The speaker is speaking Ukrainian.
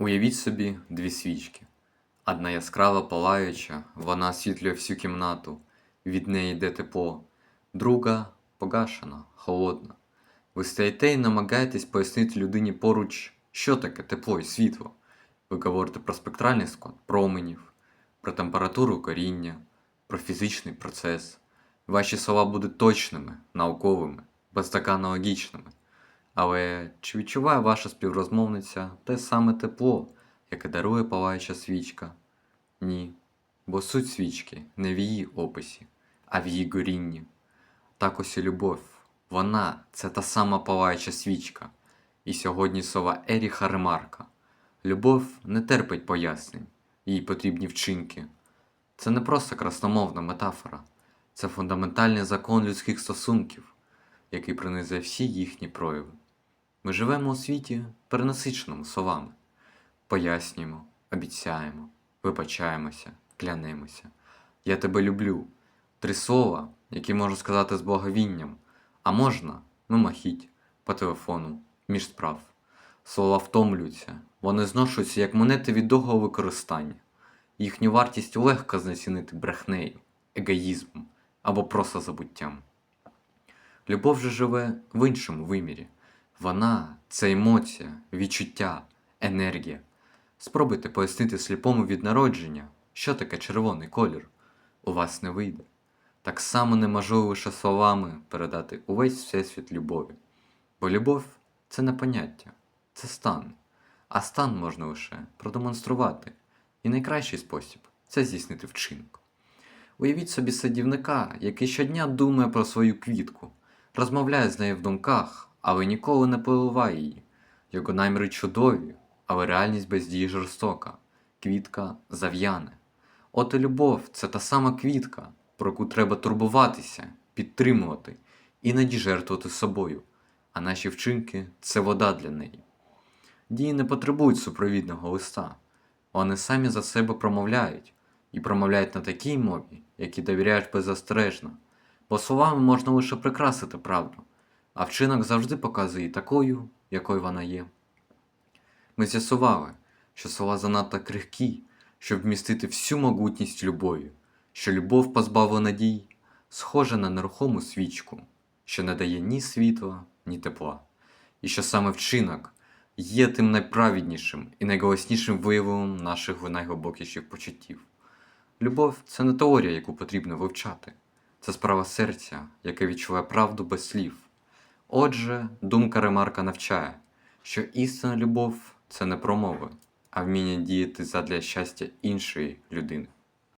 Уявіть собі дві свічки. Одна яскрава палаюча, вона освітлює всю кімнату, від неї йде тепло, друга погашена, холодна. Ви стоїте і намагаєтесь пояснити людині поруч, що таке тепло і світло. Ви говорите про спектральний склад променів, про температуру коріння, про фізичний процес. Ваші слова будуть точними, науковими, безтаканологічними. Але чи відчуває ваша співрозмовниця те саме тепло, яке дарує палаюча свічка? Ні. Бо суть свічки не в її описі, а в її горінні. Так ось і любов. Вона це та сама палаюча свічка. І сьогодні слова Еріха Ремарка. Любов не терпить пояснень, їй потрібні вчинки. Це не просто красномовна метафора, це фундаментальний закон людських стосунків, який пронизує всі їхні прояви. Ми живемо у світі, перенасиченому словами. Пояснюємо, обіцяємо, вибачаємося, клянемося. Я тебе люблю. Три слова, які можна сказати з благовінням, а можна мимохідь, по телефону, між справ. Слова втомлюються, вони зношуються як монети від довгого використання. Їхню вартість легко знецінити брехнею, егоїзмом або просто забуттям. Любов же живе в іншому вимірі. Вона це емоція, відчуття, енергія. Спробуйте пояснити сліпому від народження, що таке червоний колір. У вас не вийде. Так само неможливо лише словами передати увесь всесвіт любові. Бо любов це не поняття, це стан. А стан можна лише продемонструвати. І найкращий спосіб це здійснити вчинок. Уявіть собі садівника, який щодня думає про свою квітку, розмовляє з нею в думках, але ніколи не поливає її. Його наміри чудові, але реальність без дії жорстока. Квітка зав'яне. От і любов це та сама квітка, про яку треба турбуватися, підтримувати, іноді жертвувати собою, а наші вчинки це вода для неї. Дії не потребують супровідного листа. Вони самі за себе промовляють і промовляють на такій мові, які довіряєш беззастережно, бо словами можна лише прикрасити правду, а вчинок завжди показує такою, якою вона є. Ми з'ясували, що слова занадто крихкі, щоб вмістити всю могутність любові, що любов позбавлена дій, схожа на нерухому свічку, що не дає ні світла, ні тепла, і що саме вчинок є тим найправіднішим і найголоснішим виявом наших найглибокіших почуттів. Любов це не теорія, яку потрібно вивчати, це справа серця, яке відчуває правду без слів. Отже, думка Ремарка навчає, що істинна любов це не промови, а вміння діяти задля щастя іншої людини.